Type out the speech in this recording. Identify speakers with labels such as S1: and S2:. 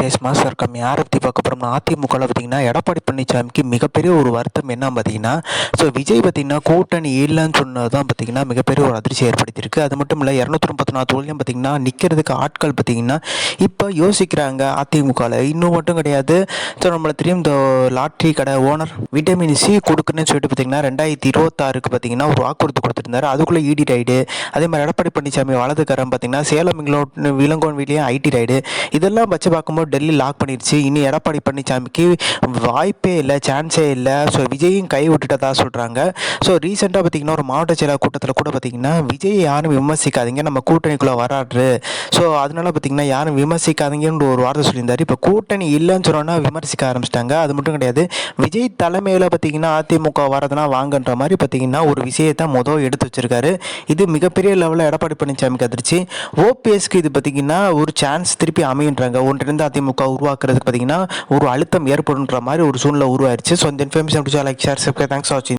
S1: Case master come யாரை பற்றி பார்க்க போகிறோம்னா அதிமுகவில் பார்த்தீங்கன்னா எடப்பாடி பழனிசாமிக்கு மிகப்பெரிய ஒரு வருத்தம் என்ன பார்த்தீங்கன்னா ஸோ விஜய் பார்த்தீங்கன்னா கூட்டணி இல்லைன்னு சொன்னது தான் பார்த்தீங்கன்னா மிகப்பெரிய ஒரு அதிர்ச்சி ஏற்படுத்தியிருக்கு. அது மட்டும் இல்லை இரநூத்தி முப்பத்தி நாலு தொழிலும் பார்த்தீங்கன்னா நிற்கிறதுக்கு ஆட்கள் பார்த்தீங்கன்னா இப்போ யோசிக்கிறாங்க அதிமுகவில் இன்னும் மட்டும் கிடையாது. ஸோ நம்மளை தெரியும் இந்த லாட்ரி கடை ஓனர் விட்டமின் சி கொடுக்குன்னு சொல்லிட்டு பார்த்தீங்கன்னா ரெண்டாயிரத்தி இருபத்தாறுக்கு பார்த்தீங்கன்னா ஒரு வாக்குறுதி கொடுத்துருந்தாரு. அதுக்குள்ளே இடி ரைடு அதே மாதிரி எடப்பாடி பழனிசாமி வலதுக்காரன் பார்த்தீங்கன்னா சேலம் விலங்கோன் வீட்லேயும் ஐடி ரைடு இதெல்லாம் வச்சு பார்க்கும்போது டெல்லி லாக் பண்ணிடுச்சு இனி எடப்பாடி பழனிசாமிக்கு வாய்ப்பே இல்லை சான்ஸே இல்லை. ஸோ விஜயும் கை விட்டுட்டதா சொல்கிறாங்க ஸோ ரீசெண்டாக பார்த்தீங்கன்னா ஒரு மாவட்ட செயலாளர் கூட்டத்தில் கூட பார்த்திங்கன்னா விஜய் யாரும் விமர்சிக்காதீங்க. நம்ம கூட்டணிக்குள்ளே வராரு. ஸோ அதனால பார்த்தீங்கன்னா யாரும் விமர்சிக்காதீங்கன்ற ஒரு வார்த்தை சொல்லியிருந்தார். இப்போ கூட்டணி இல்லைன்னு சொன்னோன்னா விமர்சிக்க ஆரம்பிச்சிட்டாங்க. அது மட்டும் கிடையாது. விஜய் தலைமையில் பார்த்தீங்கன்னா அதிமுக வரதுனா வாங்கன்ற மாதிரி பார்த்தீங்கன்னா ஒரு விஷயத்தை மொதல் எடுத்து வச்சிருக்காரு. இது மிகப்பெரிய லெவலில் எடப்பாடி பழனிசாமிக்கு அதிர்ச்சி. ஓபிஎஸ்க்கு இது பார்த்தீங்கன்னா ஒரு சான்ஸ் திருப்பி அமையுன்றாங்க. ஒன்றிருந்து அதிமுக அதிமுக உருவாக்குறதுக்கு பார்த்தீங்கன்னா ஒரு அழுத்தம் ஏற்படுன்ற மாதிரி ஒரு சூழ்நிலை உருவாயிருச்சு. ஸோ இந்த இன்ஃபர்மேஷன் பிடிச்சா லைக் ஷேர் சப்ஸ்கிரைப் தேங்க்ஸ் வாட்சிங்